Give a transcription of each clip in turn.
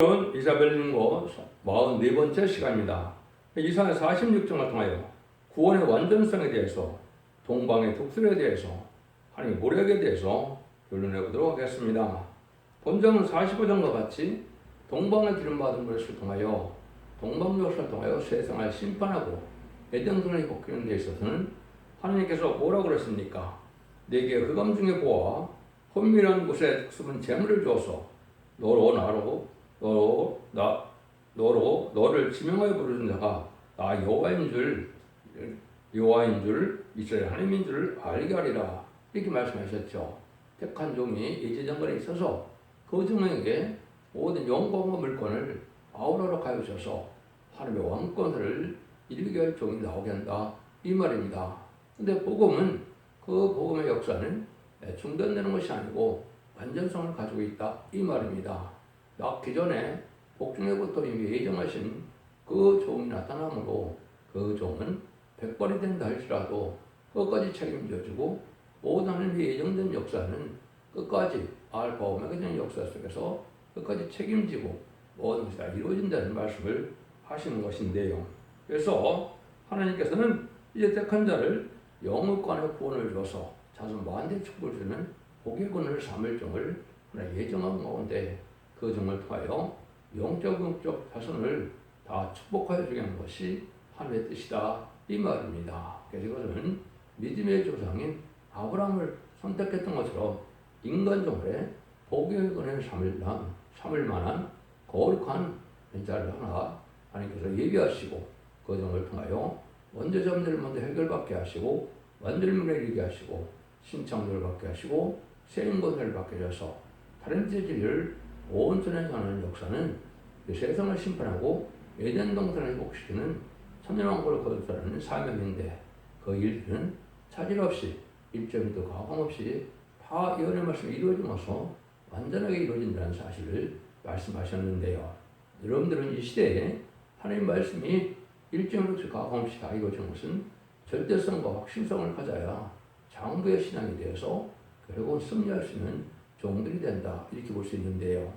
오늘은 이사벨링고 44번째 시간입니다. 이사의 46장을 통하여 구원의 완전성에 대해서 동방의 독설에 대해서 하나님의 모략에 대해서 결론해 보도록 하겠습니다. 본장은 45장과 같이 동방의 기름 받은 것을 통하여 동방 역사를 통하여 세상을 심판하고 에덴동을 복귀하는 데 있어서는 하나님께서 뭐라고 그랬습니까? 내게 흑암 중에 보아 혼미한 곳에 숨은 재물을 주어서 너로 나로 너로 나 너로 너를 지명하여 부르는 자가 나 여호와인 줄 여호와인 줄 이스라엘 하나님인 줄 알게 하리라 이렇게 말씀하셨죠. 택한 종이 예제정권에 있어서 그 종에게 모든 영광과 물건을 아우라로 가여주셔서 하나님의 왕권을 이루게 할 종이 나오게 한다 이 말입니다. 근데 복음은 그 복음의 역사는 중단되는 것이 아니고 완전성을 가지고 있다 이 말입니다. 낳기 전에 복중에부터 이미 예정하신 그 종이 나타나므로 그 종은 백발이 된다 할지라도 끝까지 책임져주고 모든 예정된 역사는 끝까지 알파 오메가적인 역사 속에서 끝까지 책임지고 모든 것이 다 이루어진다는 말씀을 하시는 것인데요. 그래서 하나님께서는 이제 택한 자를 영업관의 구원을 줘서 자손 만대 축복을 주는 복의 권을 삼을 종을 예정한 가운데 그 종을 통하여 영적 영적 자손을 다 축복하여 주게 하는 것이 하나님의 뜻이다 이 말입니다. 그래서 이것은 믿음의 조상인 아브라함을 선택했던 것처럼 인간적으로 복의 권을 삼을, 삼을 만한 거룩한 자를 하나 하나님께서 예비하시고 그 종을 통하여 점들을 먼저 해결받게 하시고 만들문에 이르게 하시고 신청들을 받게 하시고 세임권을 받게 하셔서 다른 재질을 온전히 하는 역사는 그 세상을 심판하고 에덴 동산을 회복시키는 천년왕국을 거듭하는 사명인데 그 일들은 차질 없이 일점도 가감 없이 다 예언의 말씀이 이루어지면서 완전하게 이루어진다는 사실을 말씀하셨는데요. 여러분들은 이 시대에 하나님 말씀이 일점으로 가감 없이 다 이루어진 것은 절대성과 확신성을 가져야 장부의 신앙이 되어서 결국은 승리할 수 있는 종들이 된다 이렇게 볼 수 있는데요.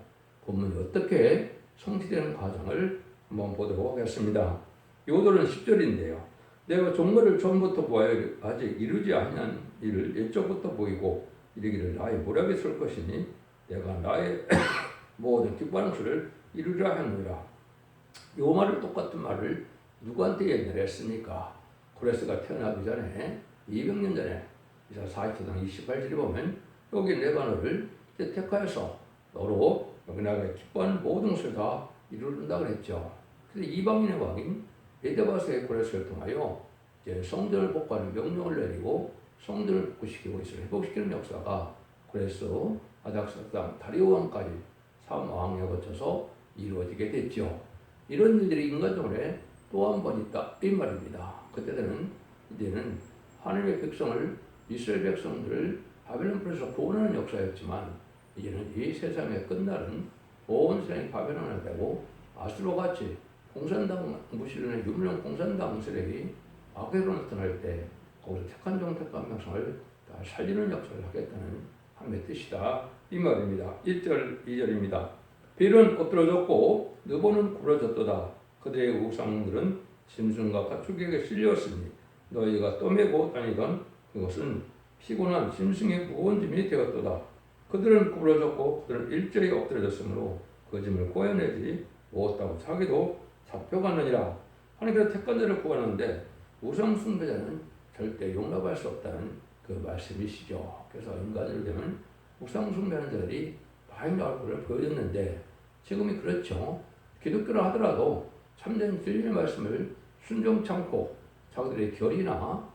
본문이 어떻게 성취되는 과정을 한번 보도록 하겠습니다. 요들은 10절인데요. 내가 종거를 처음부터 보아야 아직 이루지 아니한 일을 옛적부터 보이고 이르기를 나의 모략이 설 것이니 내가 나의 모든 기뻐하는 수를 이루리라 하느니라. 요 말을 똑같은 말을 누구한테 얘기를 했습니까? 고레스가 태어나기 전에 200년 전에 이사 40장 28절에 보면 여기 내가 너를 택하여서 너로 내가 기뻐하는 모든 것을 다 이루는다 그랬죠. 그래서 이방인의 왕인 에데바스의 고레스를 통하여 이제 성전을 복구하는 명령을 내리고 성전을 복구시키고 이스라엘 회복시키는 역사가 고레스 아닥사당 다리오 왕까지 삼왕에 거쳐서 이루어지게 됐죠. 이런 일들이 인간적으로 또한 번 있다 이 말입니다. 그때는 이제는 하나님의 백성을 이스라엘 백성들을 바벨론 불에서 구원하는 역사였지만 이제는 이 세상에 끝나는 온 세상이 바벨론이 되고 아수로 같이 공산당 무실론의 유명 공산당 세력이 아베로 나타날 때 거기서 택한 종 택한 백성을 다 살리는 역사를 하겠다는 하나님의 뜻이다 이 말입니다. 1절 2절입니다. 빌은 엎드러졌고 느보는 굴어졌도다. 그들의 우상들은 짐승과 가축에게 실렸으니 너희가 떠매고 다니던 그것은 피곤한 짐승의 무거운 짐이 되었도다. 그들은 구부러졌고 그들은 일제히 엎드려졌으므로 그 짐을 꼬여내지 못하고 자기도 잡혀가느니라. 하나님께서 택한 자를 구하는데 우상 숭배자는 절대 용납할 수 없다는 그 말씀이시죠. 그래서 인간을 되면 우상 숭배하는 자들이 많이 나올 것을 보여줬는데 지금이 그렇죠. 기독교를 하더라도 참된 진리의 말씀을 순종 참고 자기들의 결이나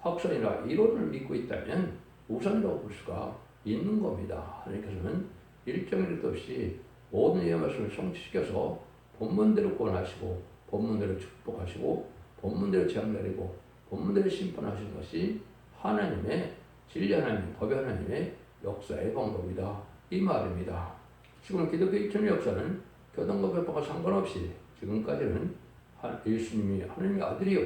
확선이나 이론을 믿고 있다면 우상이라고 볼 수가 있는 겁니다. 하나님께서는 일정일도 없이 모든 의 말씀을 성취시켜서 본문대로 구원하시고 본문대로 축복하시고 본문대로 재앙 내리고 본문대로 심판하시는 것이 하나님의 진리 하나님, 법의 하나님의 역사의 방법이다. 이 말입니다. 지금 기독교 2000년 역사는 교단과 법과 상관없이 지금까지는 예수님이 하나님의 아들이요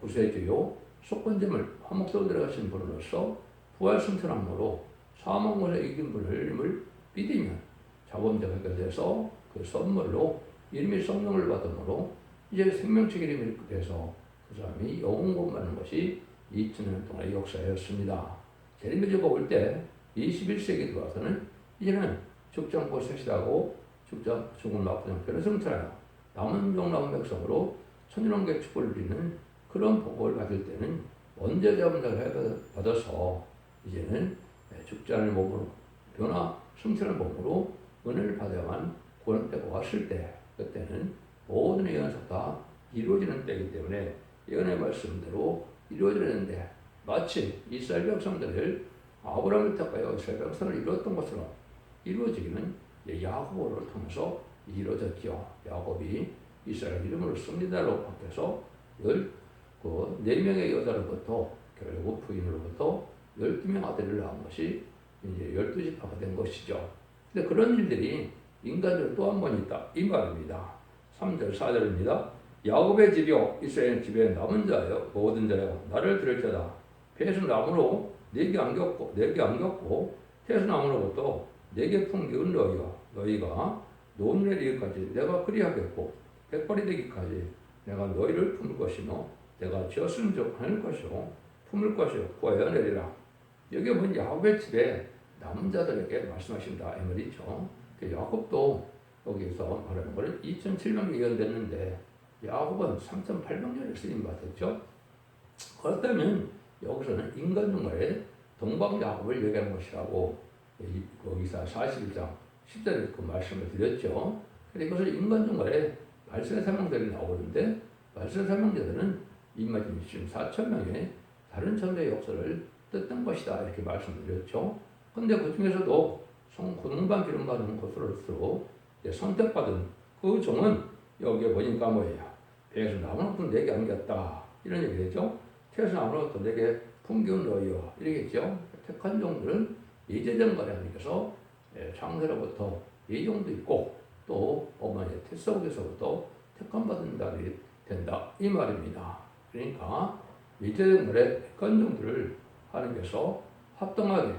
구세주요 속건점을 화목으로 들어가신 분으로서 부활 승천함으로 사망권에 이긴 분을 믿으면 자범자가 돼서 그 선물로 이름이 성령을 받음으로 이제 생명책 이름이 돼서 그 사람이 영웅 공부하는 것이 2000년 동안의 역사였습니다. 제리미즈가 올 때 21세기 들어와서는 이제는 죽장고 셋이라고 죽장 죽은 형편을 성찰하여 남은 종 남은 백성으로 천일원계 축복을 누리는 그런 복을 받을 때는 언제 잡은자를 받아서 이제는 죽지 않을 몸으로 변화 승천을 몸으로 은혜를 받아야만 구원 때가 왔을 때 그때는 모든 예언석 다 이루어지는 때이기 때문에 예언의 말씀대로 이루어지는데 마치 이스라엘 백성들을 아브라함을 택하여 이스라엘 백성을 이루었던 것처럼 이루어지기는 야고보를 통해서 이루어졌죠. 야곱이 이스라엘 이름으로 씁니다로 바뀌어서 열그네 명의 여자로부터 결국 부인으로부터 열두 명 아들을 낳은 것이 이제 열두 지파가 된 것이죠. 근데 그런 일들이 인간들 또 한 번 있다 이 말입니다. 3절 4절입니다. 야곱의 집이요 이스라엘 집에 남은 자여 모든 자여 나를 들을지어다 배에서 나무로 내게 안겼고 내게 안겼고 태에서 나무로부터 내게 풍기운 너희가 너희가 노년에 이르기까지 내가 그리하겠고 백발이 되기까지 내가 너희를 품을 것이며 내가 지었은 적 하늘 것이요 품을 것이요 구하여 내리라 여기 보면 야곱의 집에 남은 자들에게 말씀하신다 이 말이죠 그 야곱도 여기서 말하는 것은 2,700년 예언됐는데 야곱은 3,800년을 쓰임 받았죠. 그렇다면 여기서는 인간 중간에 동방 야곱을 얘기하는 것이라고 거기서 41장 10절에 그 말씀을 드렸죠. 근데 이것을 인간 중간에 말씀의 설명들이 나오는데 말씀의 설명자들은 이마진 지금 4천 명의 다른 천대의 역사를 뜻한 것이다 이렇게 말씀드렸죠. 근데 그 중에서도 성 고등반 기름 받은 것으로서 선택받은 그 종은 여기에 보니까 뭐예요? 배에서 나무는 내게 안겼다 이런 얘기겠죠. 태에서 나무는 내게 풍기운 너희여 이러겠죠. 택한 종들은 예제된 거래 하나님께서 창세로부터 예정도 있고 또 어머니의 태 속에서부터 택한 받은 자들이 된다 이 말입니다. 그러니까 예제된 거래 택한 종들을 하나님께서 합당하게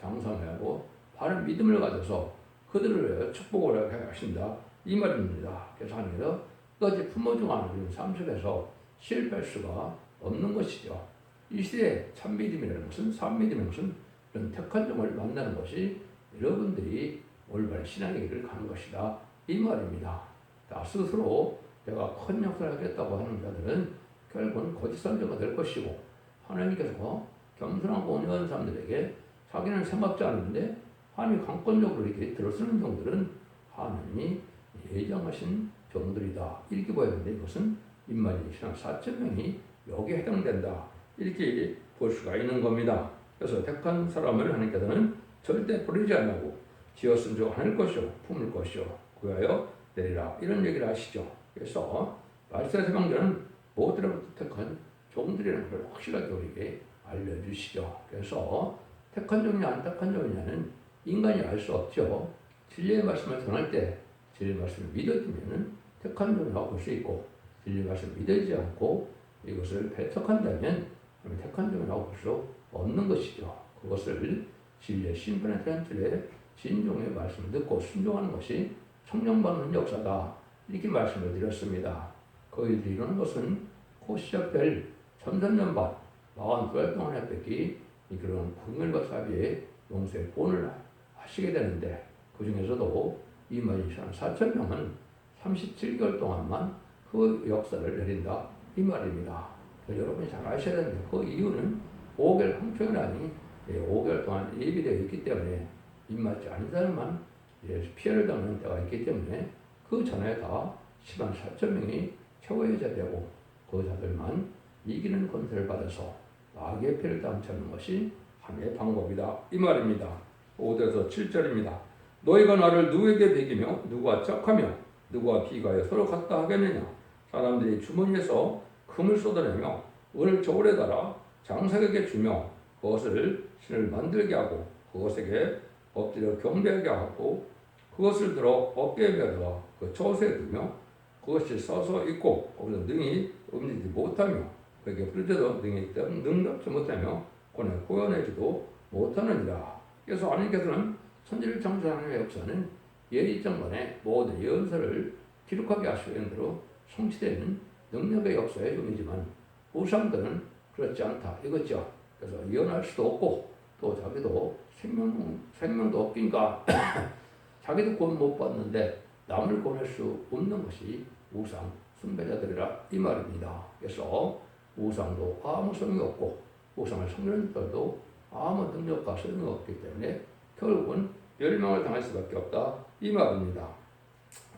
장성하고 바른 믿음을 가져서 그들을 축복을 하게 하신다 이 말입니다. 그래서 하나님께서 끝까지 품어주는 삶 속에서 실패할 수가 없는 것이죠. 이 시대에 참 믿음이라는 것은 참 믿음이라는 것은 이런 택한 종을 만나는 것이 여러분들이 올바른 신앙의 길을 가는 것이다 이 말입니다. 나 스스로 내가 큰 역사를 하겠다고 하는 자들은 결국은 거짓 선자가 될 것이고 하나님께서 겸손하고 온유한 사람들에게 자기는 생각지 않는데 하나님이 강권적으로 이렇게 들어쓰는 종들은 하나님이 예정하신 종들이다. 이렇게 되는데 이것은 인마리 신앙 4천 명이 여기에 해당된다. 이렇게 볼 수가 있는 겁니다. 그래서 택한 사람을 하나님께서는 절대 버리지 않고 지었은 적 하늘 것이요 품을 것이요 구하여 내리라 이런 얘기를 하시죠. 그래서 말세 세방자는 모두로부터 택한 종들이라는 걸 확실하게 우리에게 알려주시죠. 그래서 택한 종이냐 안 택한 종이냐는 인간이 알 수 없죠. 진리의 말씀을 전할 때 진리의 말씀을 믿어주면은 택한 종이라고 볼 수 있고 진리의 말씀을 믿지 않고 이것을 배척한다면 택한 종이라고 볼 수 없는 것이죠. 그것을 진리의 심판의天틀의 진종의 말씀을 듣고 순종하는 것이 청령받는 역사다. 이렇게 말씀을 드렸습니다. 그이들이 이루는 것은 곧 시작될 천선년 반 42달 동안의 뺏기 그런 국멸과 사비의 용서의 본을 하시게 되는데 그 중에서도 이 마지시한 4천 명은 37개월 동안만 그 역사를 내린다 이 말입니다. 여러분이 잘 아셔야 되는데 그 이유는 5개월 황초연하니 5개월 동안 예비되어 있기 때문에 입맞지 않은 사람만 피해를 당하는 때가 있기 때문에 그 전에 다 10만 4천 명이 최고의 자되고 그 자들만 이기는 권세를 받아서 마귀의 피를 당치는 것이 하나의 방법이다 이 말입니다. 5절에서 7절입니다. 너희가 나를 누구에게 베기며 누구와 짝하며 누구와 비가여 서로 같다 하겠느냐 사람들이 주머니에서 금을 쏟아내며 은을 저울에 달아 장사에게 주며 그것을 신을 만들게 하고 그것에게 엎드려 경배하게 하고 그것을 들어 어깨에 매어 그 처소에 두며 그것이 서서 있고 거기서 능히 움직이지 못하며 그에게 부르짖어 능히 능답지 못하며 권에 고연해지도 못하느니라 그래서 하나님께서는 천지를 창조하는 역사는 예의정번에 모든 예언서를 기록하게 하시고 연대로 성취되는 능력의 역사의 종이지만 우상들은 그렇지 않다 이거죠. 그래서 예언할 수도 없고 또 자기도 생명, 생명도 없기니까 자기도 구원 못 받는데 남을 구원할 수 없는 것이 우상 숭배자들이라 이 말입니다. 그래서 우상도 아무 소용이 없고 우상을 섬기는 자들도 아무 능력과 소용이 없기 때문에 결국은 멸망을 당할 수밖에 없다 이 말입니다.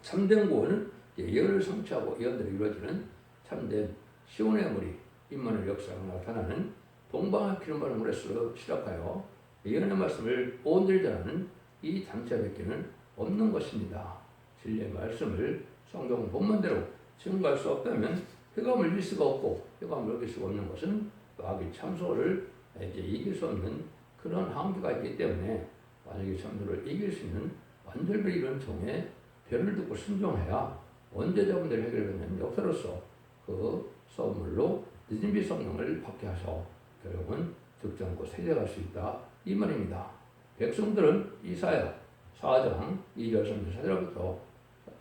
참된 구원은 예언을 성취하고 예언대로 이루어지는 참된 시온의 물이 임만의 역사가 나타나는 동방의 기름바른 물에서 시작하여 예언의 말씀을 온전히 전하는 이 단체밖에는 없는 것입니다. 진리의 말씀을 성경 본문대로 증거할 수 없다면 흑암을 이길 수가 없고 흑암을 이길 수가 없는 것은 마귀 참소를 이제 이길 수 없는 그런 한계가 있기 때문에 만약에 참소를 이길 수 있는 완전히 이런 종의 별을 듣고 순종해야 언제적 문제를 해결하는 역사로서 그 선물로 느진비 성령을 받게 하셔 결국은 득점코 세대갈 수 있다 이 말입니다. 백성들은 이사야 4장 2절 3절 4절부터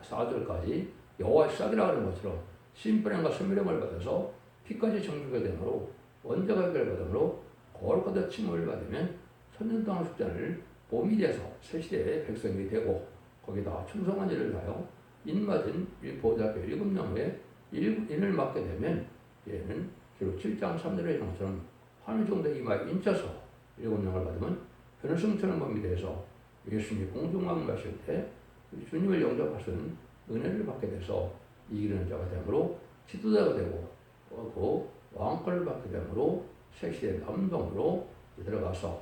4절까지 여호와 시작이라 하는 것처럼 심부름과 선미령을 받아서 피까지 정결가 되므로 원자가 해결받으므로 거룩하다 칭을 받으면 천년 동안 숙자를 봄이 돼서 새 시대의 백성이 되고 거기다 충성한 일을 다하여 인맞은 보좌표 일곱 명의 인을 맡게 되면 얘는 기록 7장 3절의 형처럼 정도 이마에 인쳐서 일곱 명을 받으면 변성처럼 몸이 돼서 예수님이 공중왕 가실 때 주님을 영접하신 은혜를 받게 돼서 이기는 자가 되므로 지도자가 되고 그 왕권을 받게 되므로 새시대 남동으로 들어가서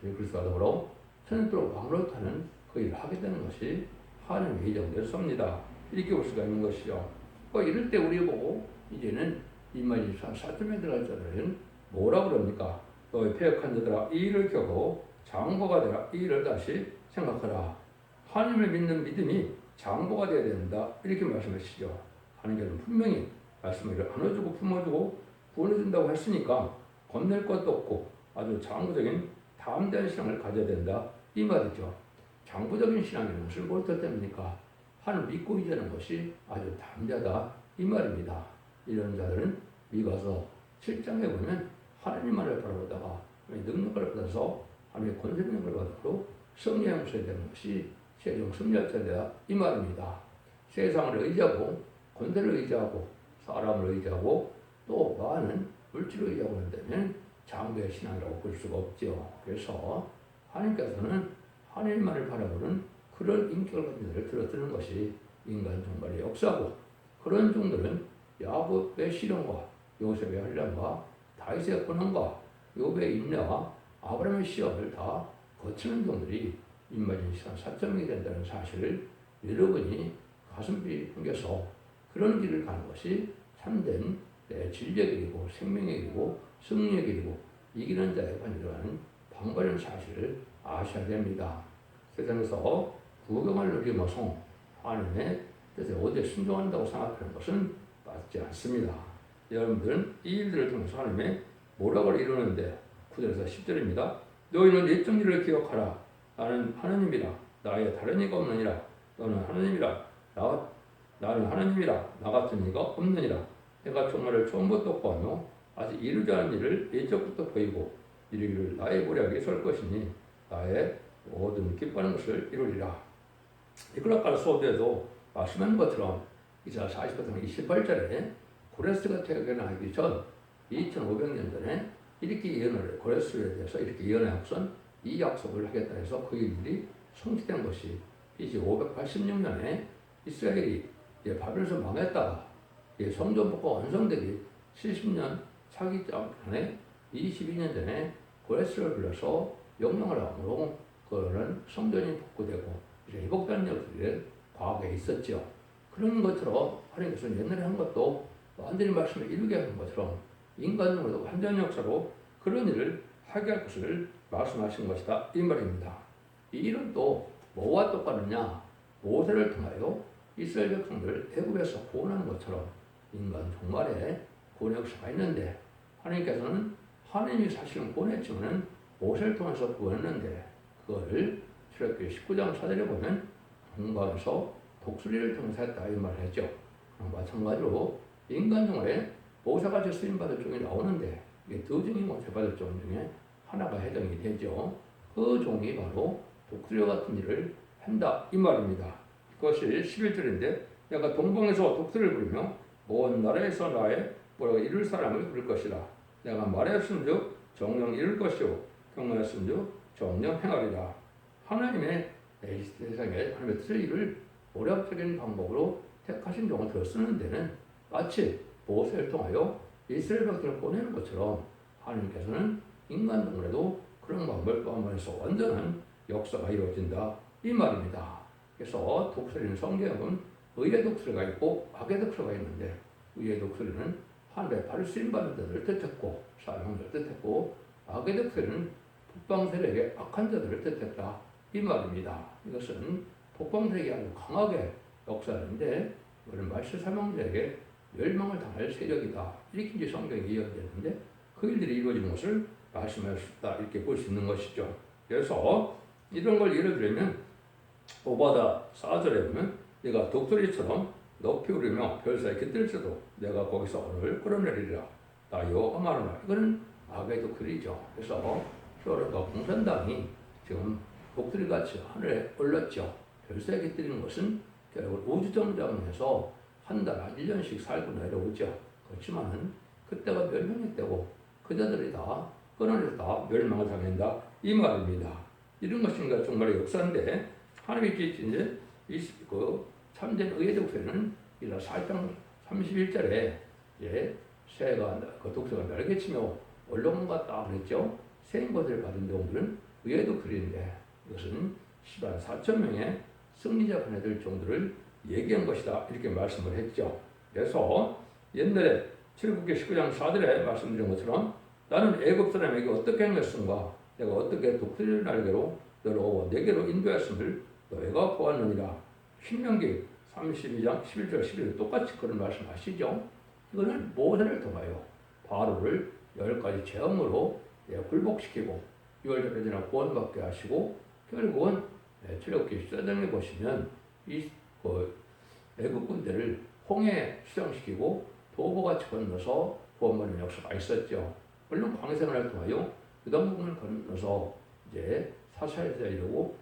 주님 그리스도와 더불어 천년도록 왕으로 타는 그 일을 하게 되는 것이 하나님의 예정되었습니다. 이렇게 볼 수가 있는 것이죠. 뭐 이럴 때 우리 보고 이제는 이만희 사점에 들어갈 자들은 뭐라 그럽니까? 너의 폐역한 자들아 이 일을 겨고 장보가 되라 이 일을 다시 생각하라. 하나님을 믿는 믿음이 장보가 되어야 된다. 이렇게 말씀하시죠. 하나님께서는 분명히 말씀을 안아주고 품어주고 구원해준다고 했으니까 겁낼 것도 없고 아주 장구적인 담대한 신앙을 가져야 된다. 이 말이죠. 장구적인 신앙이 무엇을 볼때 때입니까? 하늘 믿고 의지하는 것이 아주 담대하다. 이 말입니다. 이런 자들은 미가서 7장에 보면 하나님만을 바라보다가 능력을 받아서 하나님의 권세능력을 받으로 승리의 모습이 되는 것이 최종 승리할 때다. 이 말입니다. 세상을 의지하고 권세를 의지하고 사람을 의지하고 또 많은 물질을 의지하고 한다면 장부의 신앙이라고 볼 수가 없죠. 그래서 하나님께서는 하나님만을 바라보는 그런 인격을 가진 들어뜨는 것이 인간 종말의 역사고 그런 종들은 야곱의 시련과 요셉의 환란과 다윗의 권한과 요배의 인내와 아브라함의 시험을 다 거치는 종들이 인마진 시간 사점이 된다는 사실을 여러분이 가슴이 풍겨서 그런 길을 가는 것이 참된 내 진리의 길이고 생명의 길이고 승리의 길이고 이기는 자의 관이라는 방법이라는 사실을 아셔야 됩니다. 세상에서 구경을 누리면서 하나님의 뜻에 어디에 순종한다고 생각하는 것은 맞지 않습니다. 여러분들은 이 일들을 통해서 하나님의 모락을 이루는데 9절에서 10절입니다. 너희는 옛적 일을 기억하라. 나는 하나님이라. 나의 다른 이가 없느니라. 너는 하나님이라. 나, 나는 하나님이라. 나 같은 이가 없느니라. 내가 정말을 처음부터 보하며 아직 이루지 않은 일을 예적부터 보이고 이르기를 나의 모략이 설 것이니 나의 모든 기뻐하는 것을 이루리라. 이클라카르 소대도 말씀한 것처럼 이사 40부터 28절에 고레스가 태어나기 전 2500년 전에 이렇게 예언을 고레스에 대해서 이렇게 예언의 약선 이 약속을 하겠다 해서 그 일이 성취된 것이 이제 586년에 이스라엘이 예, 바벨에서 망했다가 예, 성전복과 완성되기 70년 차기 전에 22년 전에 고레스를 불러서 명령을 함으로 그는 성전이 복구되고 회복되는 일들이 과거에 있었죠. 그런 것처럼 하나님께서 옛날에 한 것도 완전히 말씀을 이루게 하는 것처럼 인간으로도 완전 역사로 그런 일을 하게 할 것을 말씀하신 것이다 이 말입니다. 이 일은 또 뭐와 똑같느냐? 모세를 통하여 이스라엘 백성들 애굽에서 구원하는 것처럼 인간 종말에 구원의 역사가 있는데 하나님께서는 하나님이 사실은 구원했지만은 모세를 통해서 구원했는데 그걸 출애굽기 19장 4절에 보면 동방에서 독수리를 통해서 했다 이 말을 했죠. 어, 마찬가지로 인간 중에 보사같이 쓰임받을 종이 나오는데 이게 두 종이 모셔받을 종 중에 하나가 해당이 되죠. 그 종이 바로 독수리 같은 일을 한다 이 말입니다. 그것이 11절인데 내가 동방에서 독수리를 부르며 먼 나라에서 나의 뭐라고 이룰 사람을 부를 것이라 내가 말하였은즉 정령 이룰 것이요 경건했은즉 정령 행하리라 하나님의 이 세상에 하나님의 뜻의 일을 오력적인 방법으로 택하신 종을 더 쓰는 데는 마치 모세를 통하여 이스라엘 백성을 보내는 것처럼 하나님께서는 인간 동물에도 그런 방법을 포함해서 완전한 역사가 이루어진다 이 말입니다. 그래서 독수리는 성경은 의의 독수리가 있고 악의 독수리가 있는데 의의 독수리는 하늘의 발을 쓰임받는 자들을 뜻했고 사명을 뜻했고 악의 독수리는 북방 세력의 악한 자들을 뜻했다 이 말입니다. 이것은 북방 세력이 아주 강하게 역사하는데 이거는 말세 사명자에게 멸망을 당할 세력이다 이렇게 이제 성경이 이야기되는데 그 일들이 이루어진 것을 말씀하셨다 이렇게 볼 수 있는 것이죠. 그래서 이런 걸 예를 들면 오바다 4절에 보면 내가 독수리처럼 높이 오르며 별사에 깃들지도 내가 거기서 오늘 끌어내리리라 나 여호와마르나 이거는 악의 독수리죠. 그래서 히어로가 공산당이 지금 독수리같이 하늘에 올랐죠. 별사에 깃들이는 것은 결국 우주정장에서 한 달, 한 1년씩 살고 내려오죠. 그렇지만은 그때가 멸망의 때고 그자들이 다 끊어내다 멸망을 당한다 이 말입니다. 이런 것인가 정말 역사인데 하나님께 이제 이그 참된 의의 독서는 이라 4장 31절에 예, 새가 그 독서가 날개 치며 올라온갔다 그랬죠. 세인것을 받은 종들은 의의 독서인데 이것은 10만 4천 명의 승리자 분해될 정도를 얘기한 것이다 이렇게 말씀을 했죠. 그래서 옛날에 출애굽기 19장 4절에 말씀드린 것처럼 나는 애굽 사람에게 어떻게 행했는가 내가 어떻게 독수리를 날개로 너로 내게로 인도했음을 너희가 보았느니라 신명기 32장 11절 11절 똑같이 그런 말씀 하시죠. 이거는 모세를 통하여 바로를 열 가지 재앙으로 예, 굴복시키고 유월절에나 구원받게 하시고 결국은 예, 출애굽기 14장에 보시면 이 그, 애굽 군대를 홍해에 수장시키고 도보같이 건너서 구원받는 역사가 있었죠. 물론 광생을 통하여 그다음 부분을 건너서 이제 사사에서 이루고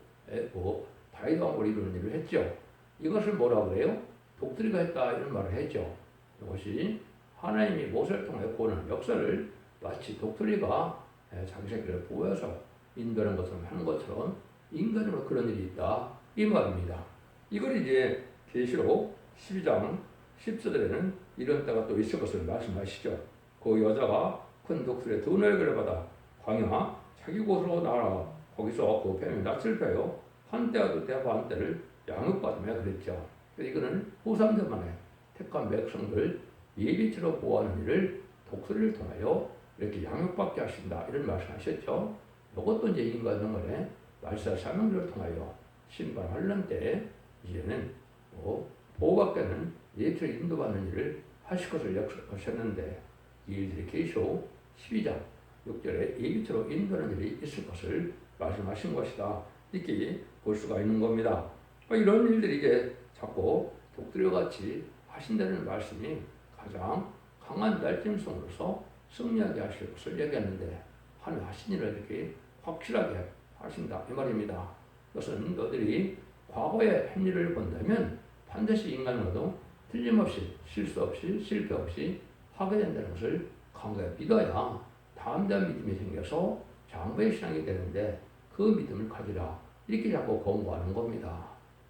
뭐 다윗 왕을 이루는 일을 했죠. 이것을 뭐라 그래요? 독수리가 했다 이런 말을 했죠. 이것이 하나님이 모세를 통해 구원하는 역사를 마치 독수리가 자기 새끼를 보여서 인도하는 것처럼 하는 것처럼 인간으로 그런 일이 있다 이 말입니다. 이걸 이제 계시록 12장 14절에는 이런 때가 또 있을 것을 말씀하시죠. 그 여자가 큰 독수리의 두 날개를 받아 광야 자기 곳으로 나라 거기서 그 뱀이 낯을 펴요 한때와 두때 반때를 양육받으며 그랬죠. 이거는 후삼자만의 택한 백성들 예비치로 보호하는 일을 독수리를 통하여 이렇게 양육받게 하신다 이런 말씀하셨죠. 이것도 이제 인간 영혼의 말사 사명을 통하여 신발 환란 때 이제는 뭐 보호받게는 예비치로 인도받는 일을 하실 것을 약속하셨는데 이 일들이 계시록 12장 6절에 예비처로 인도하는 일이 있을 것을 말씀하신 것이다. 이렇게 볼 수가 있는 겁니다. 뭐 이런 일들이 이제 자꾸 독수리와 같이 하신다는 말씀이 가장 강한 날짐승으로서 승리하게 하실 것을 얘기하는데 하늘 하신 일을 이렇게 확실하게 하신다 이 말입니다. 그것은 너들이 과거의 한 일을 본다면 반드시 인간으로도 틀림없이 실수 없이 실패 없이 하게 된다는 것을 강하게 믿어야 담대한 믿음이 생겨서 장부의 신앙이 되는데 그 믿음을 가지라 이렇게 자꾸 권고하는 겁니다.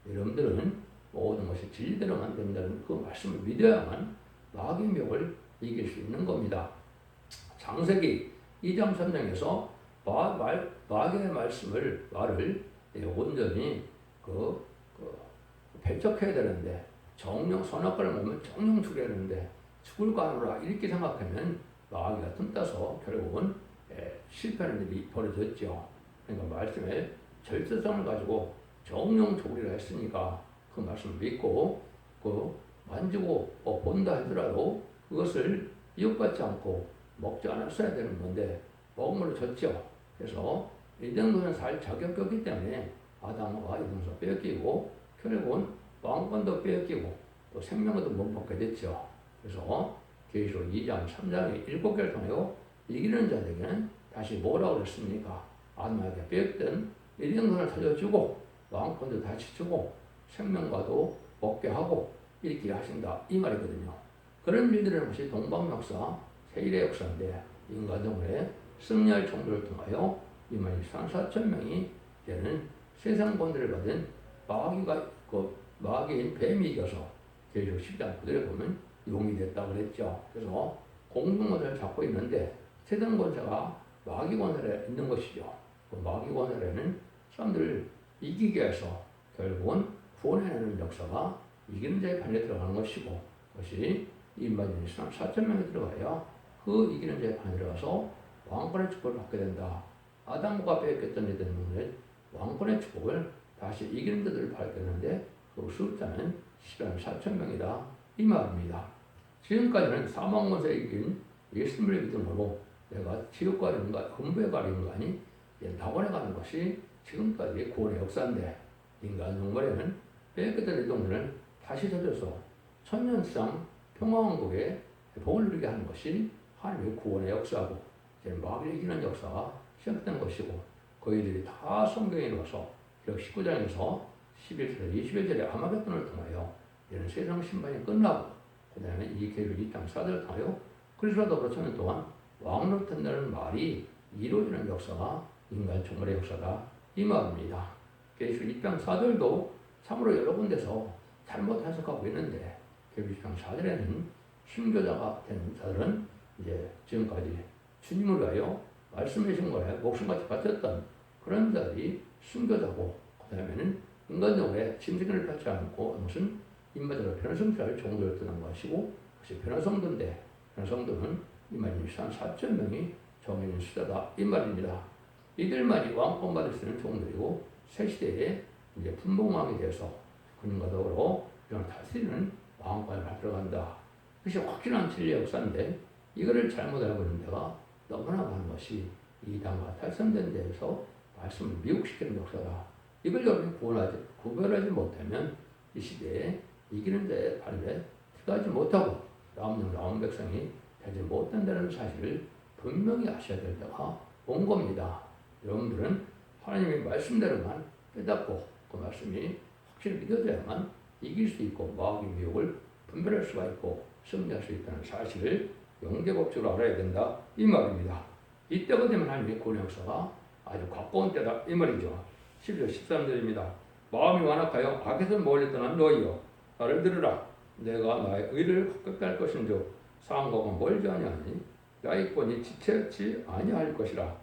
여러분들은 모든 것이 진리대로만 된다는 그 말씀을 믿어야만 마귀의 멱을 이길 수 있는 겁니다. 장세기 2장 3장에서 마, 말, 마귀의 말씀을 말을 온전히 그, 그 배척해야 되는데 정령 선악과를 먹으면 정령 죽여야 되는데 하노라 이렇게 생각하면 마귀가 틈따서 결국은 예, 실패하는 일이 벌어졌죠. 그러니까 말씀에 절대성을 가지고 정령적으로 했으니까 그 말씀을 믿고 그 만지고 뭐 본다 하더라도 그것을 이웃받지 않고 먹지 않았어야 되는 건데 먹음으로 졌죠. 그래서 이 정도는 살 자격이 없기 때문에 아담과 이동서 뺏기고 결국은 왕권도 빼앗기고 또 생명도 못 먹게 됐죠. 그래서 계시록 2장, 3장의 일곱 개를 통하여 이기는 자들에게는 다시 뭐라고 그랬습니까? 아담에게 빼앗던 일령선을 살려주고 왕권도 다시 주고 생명과도 먹게 하고 이렇게 하신다 이 말이거든요. 그런 일들을 것이 동방 역사, 세일의 역사인데 인간동물의 승리할 정도를 통하여 이만 3, 4천 명이 이제는 세상 본들을 받은 마귀가 그 마귀인 뱀이 이겨서 계속 10장 그대로 보면 용이 됐다고 그랬죠. 그래서 공동권을 잡고 있는데 세상 권세가 마귀 권세에 있는 것이죠. 그 마귀 권세에는 사람들을 이기게 해서 결국은 구원해내는 역사가 이기는 자의 판에 들어가는 것이고 그것이 인반인이 4천 명이 들어가야 그 이기는 자의 판에 들어가서 왕권의 축복을 받게 된다. 아담과 빼앗겼던 이들은 왕권의 축복을 다시 이기는 자들을 받겠는데 그 숫자는 10만 4천 명이다. 이 말입니다. 지금까지는 사망 권세에 이긴 예수님을 믿음으로 내가 지옥과 인간, hum부에 가는 인간이 낙원에 가는 것이 지금까지 구원의 역사인데 인간 정말에는 빼앗겼던 이동들을 다시 찾아서 천년상 평화왕국에 복을 누리게 하는 것이 하나님의 구원의 역사고 마귀를 이기는 역사가 시작된 것이고 거기들이 다 성경에 넣어서 19장에서 11절, 21절에 아마겟돈을 통하여 이런 세상 신반이 끝나고 그 다음에 이 계율 이땅 사들을 통하여 그리스도도 천년 동안 왕으로 탄다는 말이 이루어지는 역사가 인간 총괄의 역사다 이 말입니다. 계율 이땅 사들도 참으로 여러 군데서 잘못 해석하고 있는데 계율 이땅 사들에는 순교자가 된 자들은 이제 지금까지 주님을 위하여 말씀하신 거에 목숨같이 바쳤던 그런 자들이 순교자고 그 다음에는 인간적으로 짐승을 받지 않고 무슨 변화성자를 종교를 뜨는 것이고 그것이 변화성도인데 변화성도는 한 4천 명이 정해진 숫자다 이 말입니다. 이들만이 왕권 받을 수 있는 종들이고 새 시대에 이제 분봉왕이 돼서 그님과 더불어 이런 다스리는 왕권을 받으러 간다. 그것이 확실한 진리의 역사인데 이거를 잘못 알고 있는 데가 너무나 많은 것이 이단과 탈선된 데에서 말씀을 미혹시키는 역사다. 이걸 구원하지, 구별하지 못하면 이 시대에 이기는 자의 발에 들어가지 못하고 남는 남은 백성이 되지 못한다는 사실을 분명히 아셔야 될 때가 온 겁니다. 여러분들은 하나님의 말씀대로만 깨닫고 그 말씀이 확실히 믿어져야만 이길 수 있고 마귀 미혹을 분별할 수가 있고 승리할 수 있다는 사실을 영계법적으로 알아야 된다 이 말입니다. 이때가 되면 하나님의 역사가 아주 가까운 때다 이 말이죠. 11절 13절입니다. 마음이 완악하여 악에서 멀리 떠난 너희여 나를 들으라. 내가 나의 의를 가깝게 할 것인즉 상고가 멀지 아니하니 야익권이 지체치 아니할 것이라.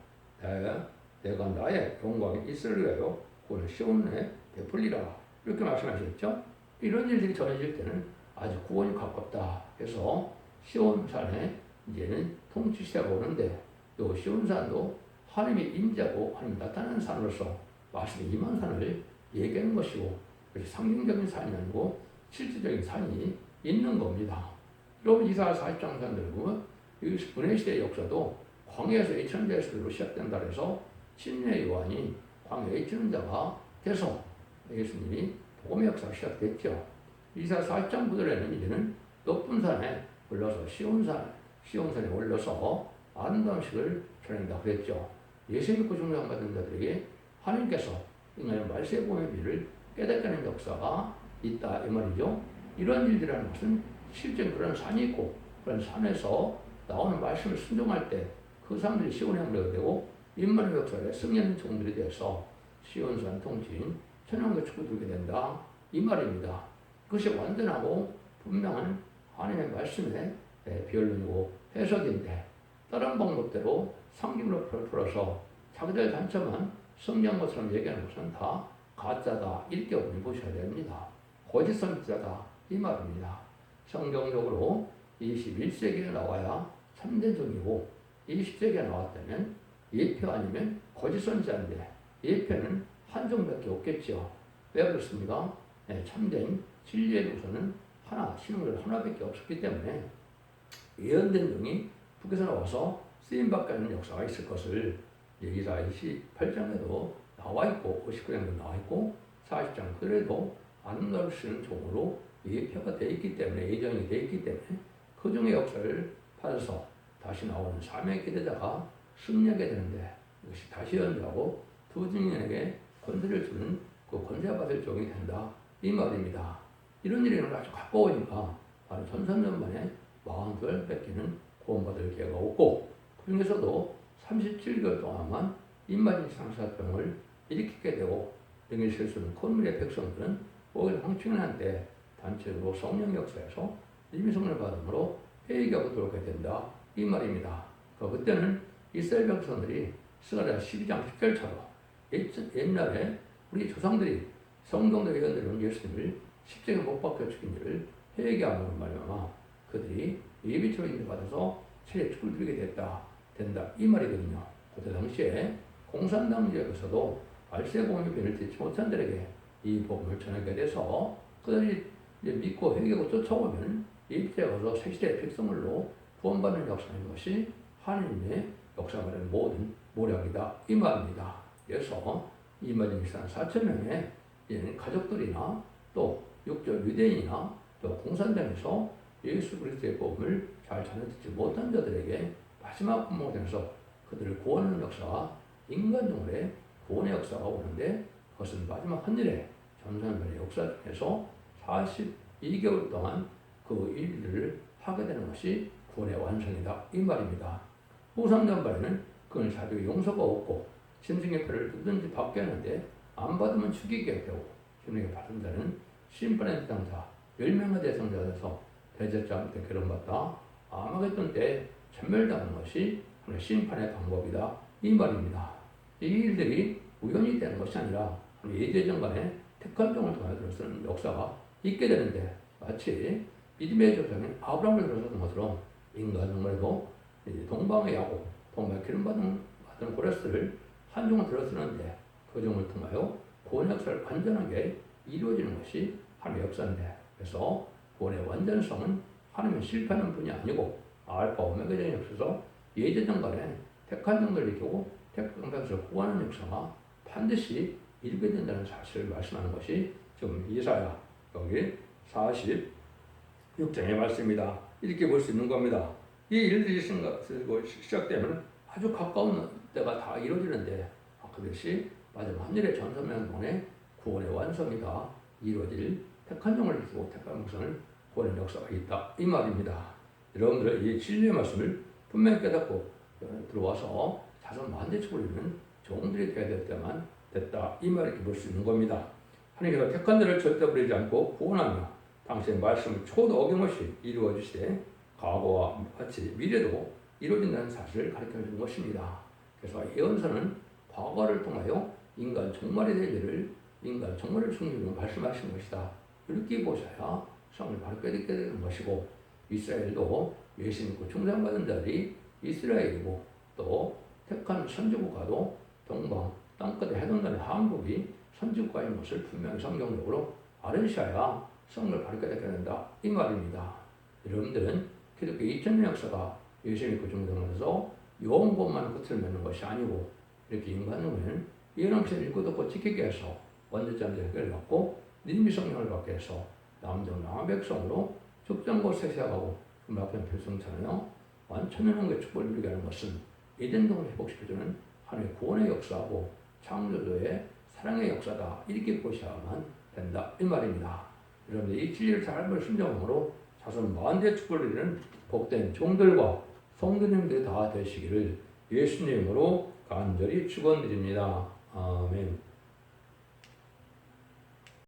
내가, 나의 영광이 위하여 구원을 시온에 베풀리라. 이렇게 말씀하셨죠. 이런 일들이 전해질 때는 아주 구원이 가깝다 해서 시온산에 이제는 통치 시대가 오는데 또 시온산도 하나님의 임자고 하나님 나타나는 산으로서 말씀의 임한 산을 얘기하는 것이고 그래서 상징적인 산이 아니고 실질적인 산이 있는 겁니다. 여러분 이사야 40장 산들 보면 이 분해 시대 역사도 광야에서 예천자에서로 시작된다 해서 신의 요한이 광야에 있는 자가 돼서 예수님이 복음의 역사가 시작됐죠. 이사야 40장 구절에는 이제는 높은 산에 올라서 시온산, 시온산에 올려서 아름다운 식을 전한다 그랬죠. 예수 믿고 중생받은 자들에게 하나님께서 인간의 말세의 복음의 비를 깨닫게 하는 역사가 있다 이 말이죠. 이런 일이라는 것은 실제 그런 산이 있고 그런 산에서 나오는 말씀을 순종할 때 그 사람들이 시온에 함대가 되고 인문의 역사에 승리하는 종들이 돼서 시온산 통치인 천황교 축구 들게 된다 이 말입니다. 그것이 완전하고 분명한 하나님의 말씀의 변론이고 해석인데 다른 방법대로 상징으로 풀어서 자기들 단체만 성경 것처럼 얘기하는 것은 다 가짜다 이렇게 우리 보셔야 됩니다. 거짓 선지자다 이 말입니다. 성경적으로 21세기에 나와야 참전적이고 20세기에 나왔다면 예표 아니면 거짓 선지자인데 예표는 한 종밖에 없겠죠. 왜 그렇습니까? 네, 참된 진리의 도서는 하나, 신흥을 하나밖에 없었기 때문에 예언된 종이 북에서 나와서 쓰임받게 하는 역사가 있을 것을 이사야 28장에도 나와 있고 59장에도 나와 있고 40장 그래도 아름다울 수 있는 종으로 예표가 되어 있기 때문에 예정이 되어 있기 때문에 그 종의 역사를 받아서 다시 나오는 사명의 기대자가 승리하게 되는데 이것이 다시 연주하고 두 증인에게 권세를 주는 그 권세받을 종이 된다 이 말입니다. 이런 일이 아주 가까우니까 바로 전선전만에 마흔을 뺏기는 구원받을 기회가 없고 그 중에서도 37개월 동안만 입맞은 상사병을 일으키게 되고 등일 실수는 콧물의 백성들은 오히려 황충한테 단체로 성령 역사에서 일미성을 받음으로 회개하고 들어오게 된다 이 말입니다. 그 그때는 이스라엘 백성들이 스가랴 12장 10절처럼 옛날에 우리 조상들이 성경대 회원들은 예수님을 십자가에 못 박혀 죽인 일을 회개함으로 말미암아 그들이 예비처럼 인도받아서 세례 축을 드리게 됐다 된다 이 말이거든요. 그때 당시에 공산당 지역에서도 알세공의 변을 듣지 못한 들에게 이 복음을 전하게 돼서 그들이 믿고 회개하고 쫓아오면 예비처에 가서 새시대 백성을로 구원받는 역사인 것이 하나님의 역사가는 모든 모략이다 이 말입니다. 그래서 이 말인 일산 4천 명의 가족들이나 또 육적 유대인이나 또 공산당에서 예수 그리스도의 복음을 잘 전해 듣지 못한 자들에게 마지막 분모되면서 그들을 구원하는 역사가 인간 동물의 구원의 역사가 오는데 그것은 마지막 한일의 전산별의 역사 중에서 42개월 동안 그 일들을 하게 되는 것이 구원의 완성이다 이 말입니다. 후삼전발에는 그건 자기 용서가 없고 짐승의 표를 누든지 받게 하는데 안 받으면 죽이게 되고 짐승의 받은 자는 심판의 대상자 멸명의 대상자에서 대제자한테 괴롭받다 아마겟돈 때 전멸당하는 것이 심판의 방법이다 이 말입니다. 이 일들이 우연히 되는 것이 아니라 예제정간에 택한 종을 통해 들어서는 역사가 있게 되는데 마치 믿음의 조상인 아브라함을 들어서는 것처럼 인간 정말도 동방의 야곱, 동방 기름 받은 고레스를 한 종을 들어서는데 그 종을 통하여 구원 역사를 완전하게 이루어지는 것이 하나님의 역사인데 그래서 구원의 완전성은 하나님의 실패하는 분이 아니고 알파 오메가적인 역사에서 예제정간에 택한 종들을 이기고 택한 백성을 구원하는 역사가 반드시 이루게 된다는 사실을 말씀하는 것이 지금 이사야 여기 46장의 말씀입니다. 이렇게 볼 수 있는 겁니다. 이 일들이 시작되면 아주 가까운 때가 다 이루어지는데 아, 그것이 마지막 하늘의 전선명동의 구원의 완성이 다 이루어질 택한 종을 두고 택한 백성을 구원의 역사가 있다 이 말입니다. 여러분들 이 진리의 말씀을 분명히 깨닫고 들어와서 자손 만대축을 이루는 종들이 되어야 될 때만 됐다 이 말을 볼수 있는 겁니다. 하나님께서 택한 자를 절대 버리지 않고 구원하며 당신의 말씀을 초도 어김없이 이루어 주시되 과거와 같이 미래도 이루어진다는 사실을 가르쳐 주는 것입니다. 그래서 예언서는 과거를 통하여 인간 대한 일을 인간 종말을 승리로 말씀하신 것이다. 이렇게 보셔야 성을 바로 깨닫게 되는 것이고 이스라엘도 예수 믿고 충성받은 자들이 이스라엘이고 또 택한 선지국가도 동방 땅끝에 해동되는 한국이 선지국가인 것을 분명히 성경적으로 알으셔야 성을 바로 깨닫게 된다. 이 말입니다. 여러분들은 기독교 2000년 역사가 예수 믿고 중동하면서 용 것만 끝을 맺는 것이 아니고 이렇게 인간은 예언함을 읽고 듣고 지키게 해서 원죄자들 해결을 받고 님미 성령을 받게 해서 남정 남한 백성으로 적정고 세세하고 그 앞에 별성처럼요 완천연한 축복을 누리게 하는 것은 에덴동을 회복시켜주는 하나님의 구원의 역사하고 창조주의 사랑의 역사다 이렇게 보셔야만 된다 이 말입니다. 여러분들 이 진리를 잘 알고 순종으로 자손 만대 축복을 누리는 복된 종들과 성도님들이 다 되시기를 예수님으로 간절히 축원드립니다. 아멘.